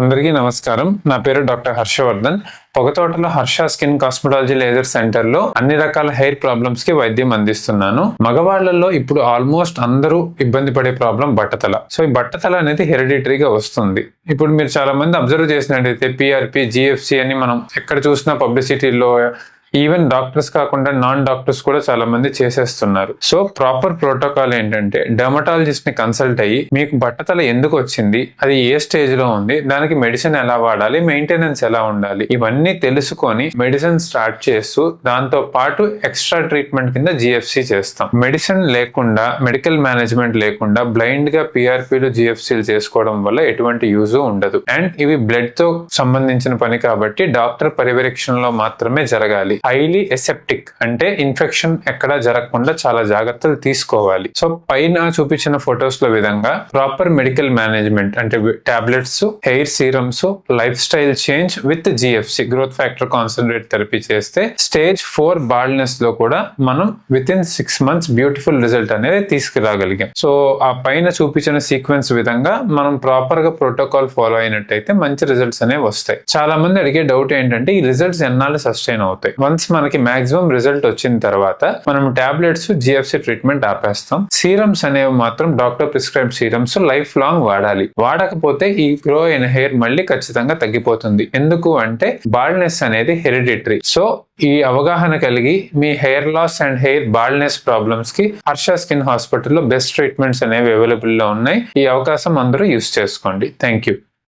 అందరికీ నమస్కారం. నా పేరు డాక్టర్ హర్షవర్ధన్. పొగతోటలో హర్ష స్కిన్ కాస్మెటాలజీ లేజర్ సెంటర్లో అన్ని రకాల హెయిర్ ప్రాబ్లమ్స్కి వైద్యం అందిస్తున్నాను. మగవాళ్ళలో ఇప్పుడు ఆల్మోస్ట్ అందరూ ఇబ్బంది పడే ప్రాబ్లం బట్టతల. సో ఈ బట్టతల అనేది హెరిడిటరీగా వస్తుంది. ఇప్పుడు మీరు చాలా మంది అబ్జర్వ్ చేసినట్టయితే పిఆర్పి జిఎఫ్సి అని మనం ఎక్కడ చూసినా పబ్లిసిటీలో ఈవెన్ డాక్టర్స్ కాకుండా నాన్ డాక్టర్స్ కూడా చాలా మంది చేసేస్తున్నారు. సో ప్రాపర్ ప్రోటోకాల్ ఏంటంటే డెర్మటాలజిస్ట్ని కన్సల్ట్ అయ్యి మీకు బట్టతల ఎందుకు వచ్చింది అది ఏ స్టేజ్లో ఉంది దానికి మెడిసిన్ ఎలా వాడాలి మెయింటెనెన్స్ ఎలా ఉండాలి ఇవన్నీ తెలుసుకొని మెడిసిన్ స్టార్ట్ చేస్తూ దాంతో పాటు ఎక్స్ట్రా ట్రీట్మెంట్ కింద జిఎఫ్సి చేస్తాం. మెడిసిన్ లేకుండా మెడికల్ మేనేజ్మెంట్ లేకుండా బ్లైండ్గా పిఆర్పీలు జిఎఫ్సీలు చేసుకోవడం వల్ల ఎటువంటి యూజ్ ఉండదు. అండ్ ఇవి బ్లడ్తో సంబంధించిన పని కాబట్టి డాక్టర్ పర్యవేక్షణలో మాత్రమే జరగాలి. హైలీ ఎసెప్టిక్ అంటే ఇన్ఫెక్షన్ ఎక్కడ జరగకుండా చాలా జాగ్రత్తలు తీసుకోవాలి. సో పైన చూపించిన ఫొటోస్లో విధంగా ప్రాపర్ మెడికల్ మేనేజ్మెంట్ అంటే tablets hair serums life style change with GFC growth factor concentrate therapy చేస్తే స్టేజ్ ఫోర్ బాల్డ్నెస్లో కూడా మనం with in six months beautiful result అనేది తీసుకురాగలిగాం. సో ఆ పైన చూపించిన సీక్వెన్స్ విధంగా మనం ప్రాపర్గా ప్రోటోకాల్ ఫాలో అయినట్టయితే మంచి రిజల్ట్స్ అనేవి వస్తాయి. చాలా మంది అడిగే డౌట్ ఏంటంటే ఈ రిజల్ట్స్ ఎన్నాళ్ళు సస్టైన్ అవుతాయి? వన్స్ మనకి మాక్సిమం రిజల్ట్ వచ్చిన తర్వాత మనం టాబ్లెట్స్ జిఎఫ్సి ట్రీట్మెంట్ ఆపేస్తాం. సీరమ్స్ అనేవి మాత్రం doctor prescribe serums life long వాడాలి. వాడకపోతే ఈ గ్రో ఇన్ హెయిర్ మళ్ళీ ఖచ్చితంగా తగ్గిపోతుంది. ఎందుకు అంటే బాల్డ్నెస్ అనేది హెరిడిటరీ సో ఈ అవగాహన కలిగి మీ hair loss and hair baldness ప్రాబ్లమ్స్కి Harsha skin హాస్పిటల్లో బెస్ట్ ట్రీట్మెంట్స్ అనేవి అవైలబుల్లో ఉన్నాయి. ఈ అవకాశం అందరూ యూస్ చేసుకోండి. Thank you